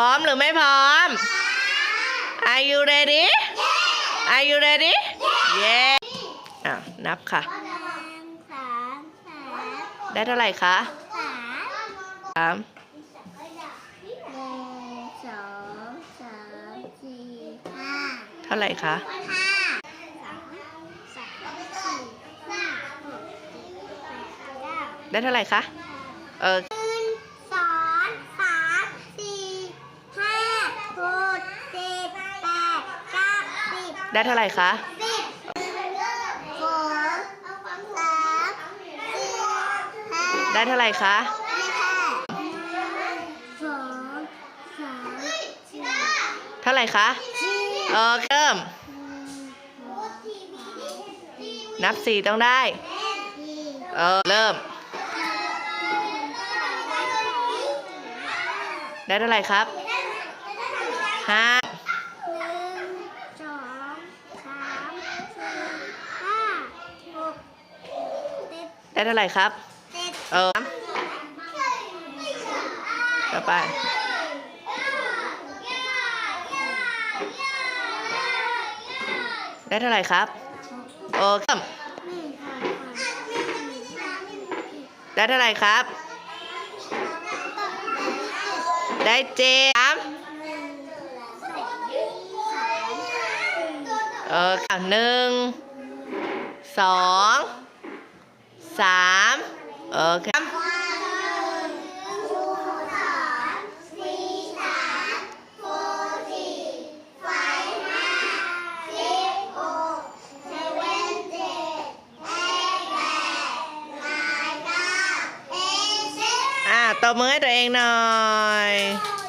ร้อมหรือไม่พร้อม Are you ready Are you ready Yeah อะนับค่ะสามสามได้เท่าไหร่คะสามสามหนึ่งสองสามสี่ห้าเท่าไหร่คะห้าสามสี่ห้าได้เท่าไหร่คะเออ หนึ่งสองสามสี่ห้าหกเจ็ดแปดเก้าสิบ ได้เท่าไหร่คะได้เท่าไหร่คะไม่ค่ะสองสามสี่เท่าไหร่คะเออเริ่ม นับสี่ต้องได้ เออ เริ่ม ได้เท่าไหร่ครับห้า ได้เท่าไหร่ครับเจ็ดเออต่อไปได้เท่าไหร่ครับโอเคหนึ่งสองสามสี่ห้าหกได้เท่าไหร่ครับ ได้เจ็ดสามหนึ่งสองสามสี่เออค่ะหนึ่งสอง สามโอเคอ่